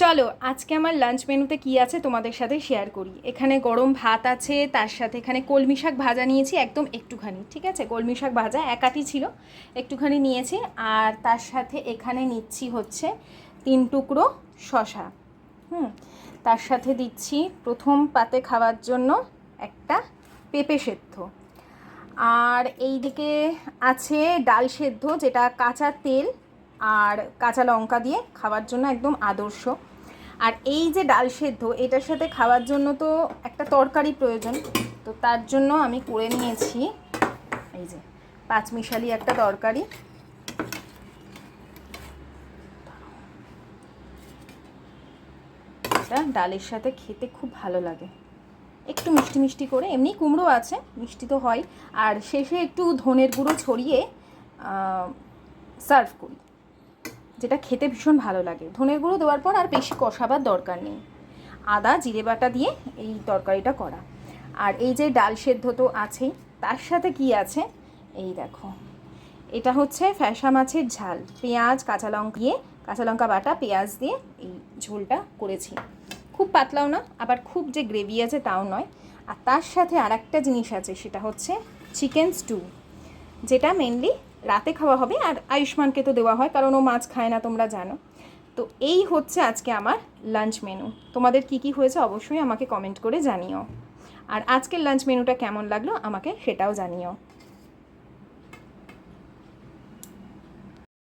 চলো, আজকে আমার লাঞ্চ মেনুতে কি আছে তোমাদের সাথে শেয়ার করি। এখানে গরম ভাত আছে, তার সাথে এখানে কলমি শাক ভাজা নিয়েছি একদম একটুখানি, ঠিক আছে? কলমি শাক ভাজা একাটি ছিল, একটুখানি নিয়েছি, আর তার সাথে এখানে নিচ্ছি হচ্ছে তিন টুকরো শশা হুম, তার সাথে দিচ্ছি প্রথম পাতে খাওয়ার জন্য একটা পেঁপে সেদ্ধ। আর এইদিকে আছে ডাল সেদ্ধ, যেটা কাঁচা তেল আর কাঁচা লঙ্কা দিয়ে খাওয়ার জন্য একদম আদর্শ। আর এই যে ডাল সেদ্ধ, এটার সাথে খাওয়ার জন্য তো একটা তরকারি প্রয়োজন। তো তার জন্য আমি করে নিয়েছি এই যে পাঁচমিশালি একটা তরকারি। এটা ডালের সাথে খেতে খুব ভালো লাগে। একটু মিষ্টি মিষ্টি করে, এমনি কুমড়ো আছে, মিষ্টি তো হয়। আর শেষে একটু ধনের গুঁড়ো ছড়িয়ে সার্ভ করি। যেটা খেতে ভীষণ ভালো লাগে। ধনের গুঁড়ো দেওয়ার পর আর বেশি কষাবার দরকার নেই। আদা, জিরে বাটা দিয়ে এই তরকারিটা করা। আর এই যে ডাল সেদ্ধ তো আছেই, তার সাথে কি আছে? এই দেখো। এটা হচ্ছে ফ্যাসা মাছের ঝাল। পেঁয়াজ, কাঁচা লঙ্কা দিয়ে, কাঁচা লঙ্কা বাটা, পেঁয়াজ দিয়ে এই ঝোলটা করেছি। খুব পাতলাও না, আবার খুব যে গ্রেভি আছে তাও নয়। আর তার সাথে আর একটা জিনিস আছে, সেটা হচ্ছে চিকেন স্টু, যেটা মেনলি রাতে খাওয়া হবে আর আয়ুষ্মানকে তো দেওয়া হয়, কারণ ও মাছ খায় না, তোমরা জানো। তো এই হচ্ছে আজকে আমার লাঞ্চ মেনু তোমাদের কি কি হয়েছে অবশ্যই আমাকে কমেন্ট করে জানিও। আর আজকের লাঞ্চ মেনুটা কেমন লাগল আমাকে সেটাও জানিও।